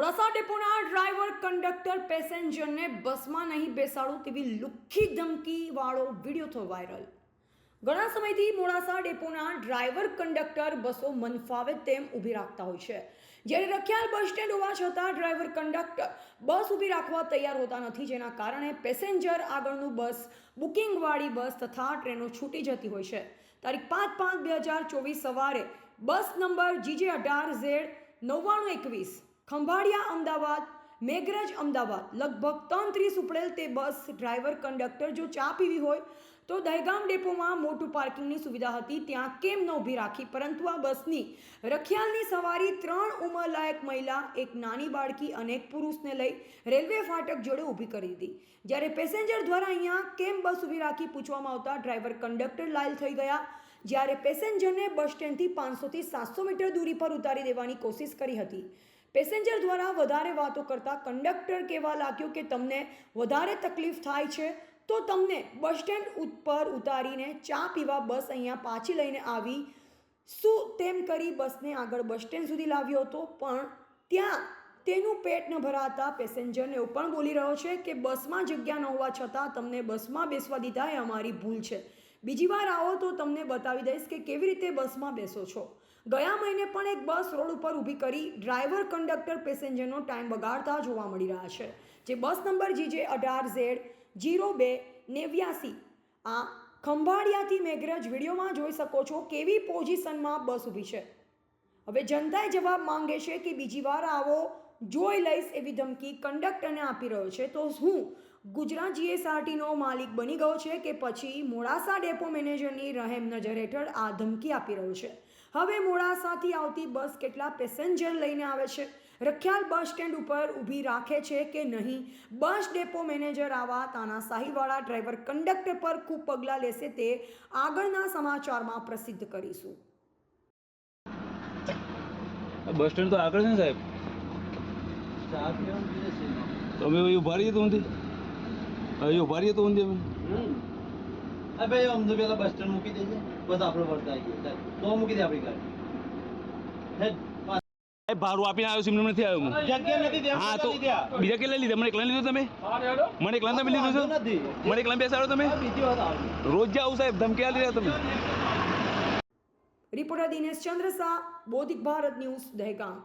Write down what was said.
મોડાસા ડેપોના driver conductor પેસેન્જરને બસમાં નહીં બેસાડું તેવી લુખ્ખી ધમકી વાળો વીડિયો થયો વાયરલ. ઘણા સમયથી મોડાસા ડેપોના ડ્રાઈવર કંડક્ટર બસો મનફાવે તેમ ઊભી રાખતા હોય છે. જ્યારે રખિયાલ બસ સ્ટેન્ડ હોવા છતાં ડ્રાઈવર કંડક્ટર બસ ઊભી રાખવા તૈયાર હોતા નથી, જેના કારણે પેસેન્જર આગળનું બસ, બુકિંગવાળી બસ તથા ટ્રેનો છૂટી જતી હોય છે. તારીખ પાંચ પાંચ બે હજાર ચોવીસ સવારે બસ નંબર જીજે અઢાર ઝેડ નવ્વાણું એકવીસ ખંભાળિયા અમદાવાદ, મેઘરજ અમદાવાદ. લગભગ ત્રણ ત્રીસ ઉપડેલ તે બસ ડ્રાઈવર, કંડક્ટર જો ચા પીવી હોય, તો દહેગામ ડેપોમાં મોટું પાર્કિંગની સુવિધા હતી. ત્યાં કેમ ન ઊભી રાખી, પરંતુ આ બસની રખિયાલની સવારી ત્રણ ઉંમરલાયક મહિલા, એક નાની બાળકી અને એક પુરુષને લઈ રેલવે ફાટક જોડે ઊભી કરી દીધી. જ્યારે પેસેન્જર દ્વારા અહીંયા કેમ બસ ઊભી રાખી પૂછવામાં આવતા ડ્રાઈવર, કંડક્ટર લાયલ થઈ ગયા. જ્યારે પેસેન્જરને બસ સ્ટેન્ડથી પાંચસોથી સાતસો મીટર દૂરી પર ઉતારી દેવાની કોશિશ કરી હતી. પેસેન્જર દ્વારા વધારે વાતો કરતાં કંડક્ટર કહેવા લાગ્યો કે તમને વધારે તકલીફ થાય છે, તો તમને બસ સ્ટેન્ડ ઉપર ઉતારીને ચા પીવા બસ અહીંયા પાછી લઈને આવી. શું તેમ કરી બસને આગળ બસ સ્ટેન્ડ સુધી લાવ્યો હતો? પણ ત્યાં તેનું પેટ ન ભરાતા પેસેન્જરને એવું પણ બોલી રહ્યો છે કે બસમાં જગ્યા ન હોવા છતાં તમને બસમાં બેસવા દીધા એ અમારી ભૂલ છે. બીજી વાર આવો તો તમને બતાવી દઈશ કે કેવી રીતે બસમાં બેસો છો. ગયા મહિને પણ એક બસ રોડ ઉપર ઊભી કરી ડ્રાઈવર, કંડક્ટર, પેસેન્જરનો ટાઈમ બગાડતા જોવા મળી રહ્યા છે. જે બસ નંબર જીજે અઢાર ઝેડ જીરો બે નેવ્યાસી આ ખંભાળિયાથી મેઘરજ વિડીયોમાં જોઈ શકો છો કેવી પોઝિશનમાં બસ ઊભી છે. હવે જનતાએ જવાબ માંગે છે કે બીજી વાર આવો, જોઈ લઈશ એવી ધમકી કંડક્ટરને આપી રહ્યો છે. તો હું ગુજરાત જીએસઆરટીનો માલિક બની ગયો છે કે પછી મોડાસા ડેપો મેનેજરની રહેમ નજર હેઠળ આ ધમકી આપી રહ્યો છે. હવે મોડાસાથી આવતી બસ કેટલા પેસેન્જર લઈને આવે છે? રખિયાલ બસ સ્ટેન્ડ ઉપર ઊભી રાખે છે કે નહીં? બસ ડેપો મેનેજર આવા તાનાશાહીવાળા ડ્રાઈવર કંડક્ટર પર ખૂબ પગલાં લેશે તે આગળના સમાચારમાં પ્રસિદ્ધ કરીશું. બસ સ્ટેન્ડ તો આગળ છે સાહેબ? ચા પીવાનું જોઈએ છે. તો અમે ઊભા રહીએ તો અહીં ઊભા તો ઊંધે અમે. હા અમને પેલા બસ સ્ટેન્ડ મૂકી દેજે. બસ આપણે વળતા આવીએ. તો મૂકી દે આપણી ગાડી. હેડ પાછ. આપીને આવ્યો સિમ નથી આવ્યો હું. જગ્યા નથી દેવા હા તો બીજા કેટલા લીધા? મને એકલા લીધો તમે? મને એકલા તમે લીધો છો? મને એકલા બેસાડો તમે? રોજ જાવ સાહેબ ધમકી આલી રહ્યા તમે. Reporter Dinesh Chandra Shah Bodhik Bharat news Dehgam.